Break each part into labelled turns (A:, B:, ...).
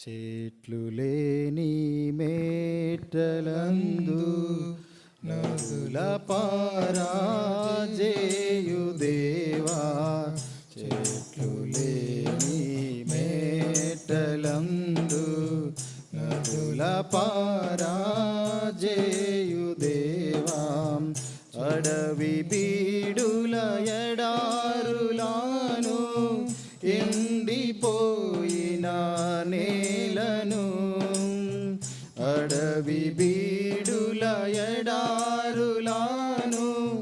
A: చెట్లు లేని మేటలందు నదుల పారాజేయు దేవా. చెట్లు లేని మేటలందు నదుల పారాజేయు దేవా. అడవి బీడుల ఎడారులాను ఎండిపోయి నా నేలను అడవి బీడుల ఎడారులాను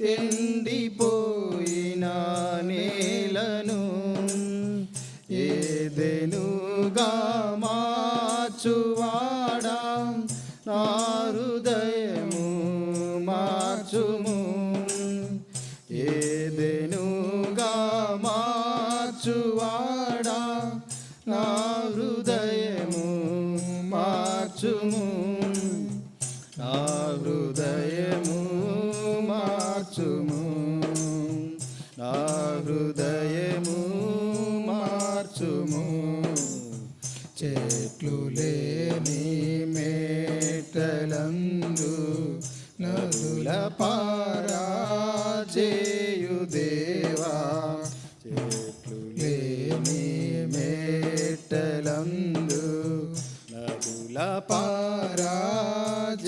A: ఎండిపోయిన నేలను ఏదెనుగా మార్చువాడా? నా హృదయము మార్చుము. ఏదెనుగా మార్చువాడా? మార్చుము. నా హృదయము మార్చుము. నా హృదయము మార్చుము. చెట్లు లేని మేటలందు నదుల పా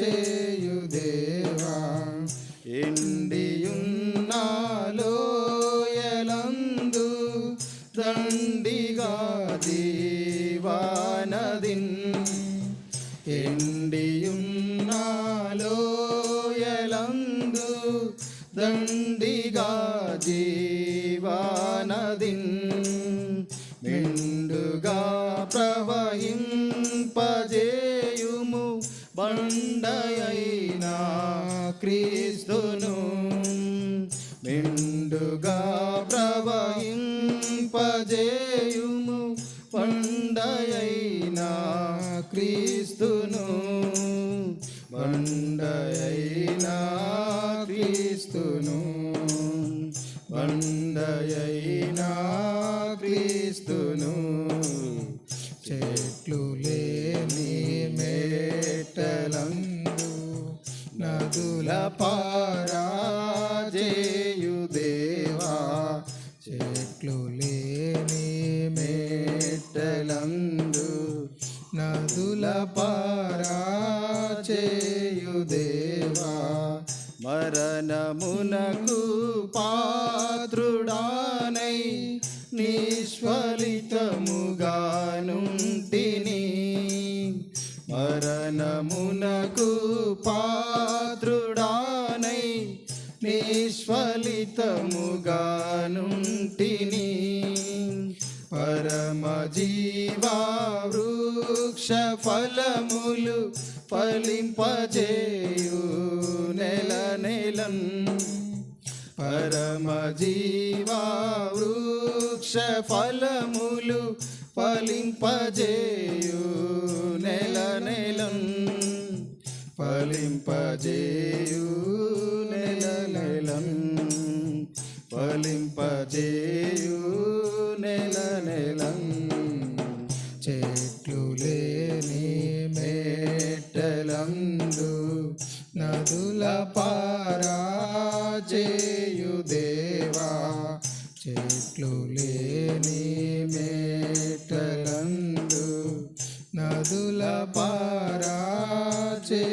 A: രാജയുദേവാ എണ്ടിയുന്നാലോ എലന്തു ദണ്ഡികാ ദീവാനദിൻ എണ്ടിയുന്നാലോ എലന്തു ജീവാനദിൻ മിണ്ടുക പ്രവഹിം പജേ బండయైనా క్రీస్తును నిండుగా ప్రవహింపజేయుము. బండయైన క్రీస్తును బండయైనా క్రీస్తును బండయైనా క్రీస్తును. చెట్లు లే నదుల పారాజేయుదేవా చెట్లు లేని మేటలందు నదుల పారాజేయుదేవా మరణమునకు పాత్రుడానై నిష్ఫలితముగానుంటిని. మరణమునకు నిష్ఫలితముగానుంటిని పరమ జీవా వృక్ష ఫలములు ఫలింపజేయు నెల నెలం. పరమ జీవా వృక్ష ఫలములు ఫలింపజేయు నెల నెలం. ఫలింపజేయు ఫలింపజేయు నెల నెల చెట్లు లేని మేటలందు నదుల పారాజేయు దేవా చెట్లు లేని మేటలందు నదుల పారాజే